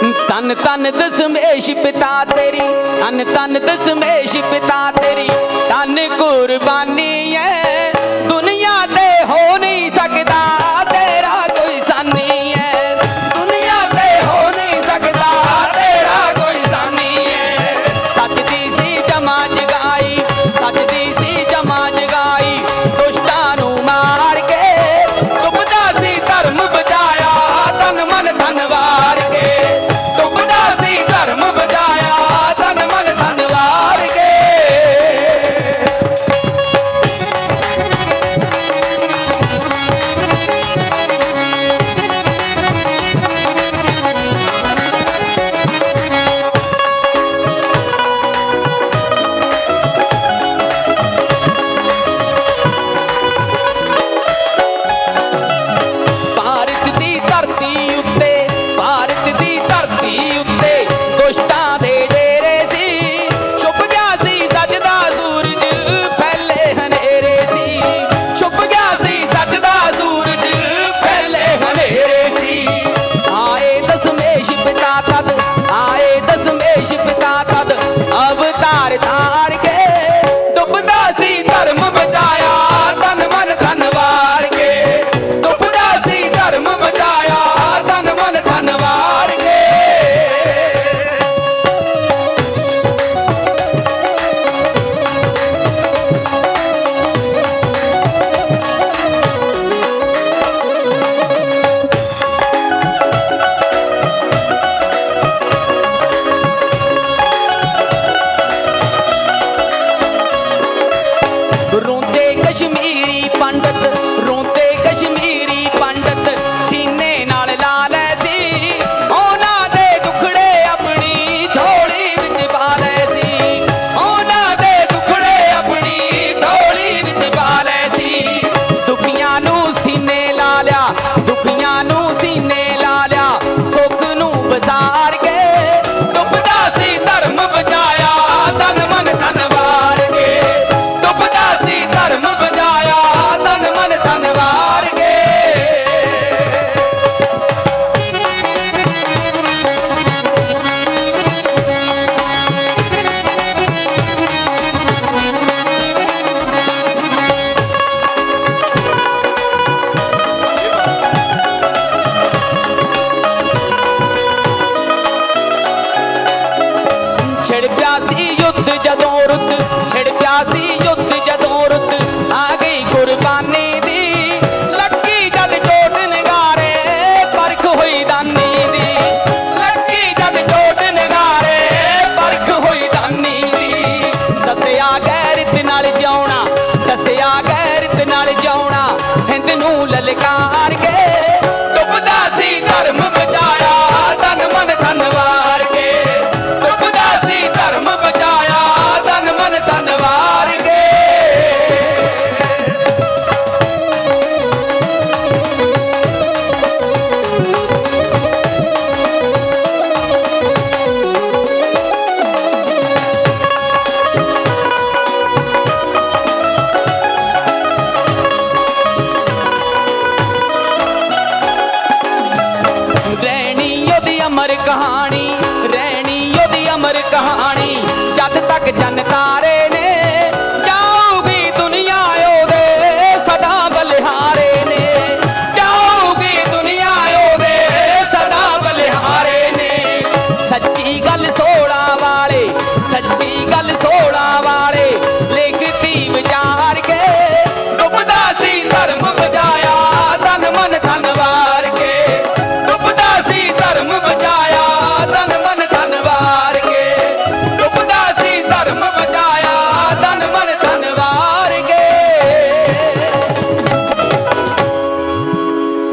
ਤਨ ਤਨ ਦਸਮੇਸ਼ ਪਿਤਾ ਤੇਰੀ। ਤਨ ਤਨ ਦਸਮੇਸ਼ ਪਿਤਾ ਤੇਰੀ। ਤਨ ਕੁਰਬਾਨੀ ਐ। ছেড়ে প্যাসি ਕਹਾਣੀ, ਰਹਿਣੀ ਉਹਦੀ ਅਮਰ ਕਹਾਣੀ। ਜਦ ਤੱਕ ਜਨ ਤਾਰੇ ਨੇ, ਜਾਊਗੀ ਦੁਨੀਆ ਉਹਦੇ, ਸਦਾ ਬਲਿਹਾਰੇ ਨੇ। ਜਾਊਗੀ ਦੁਨੀਆ ਉਹਦੇ, ਸਦਾ ਬਲਿਹਾਰੇ ਨੇ। ਸੱਚੀ ਗੱਲ ਸੋੜਾ ਵਾਲੇ, ਸੱਚੀ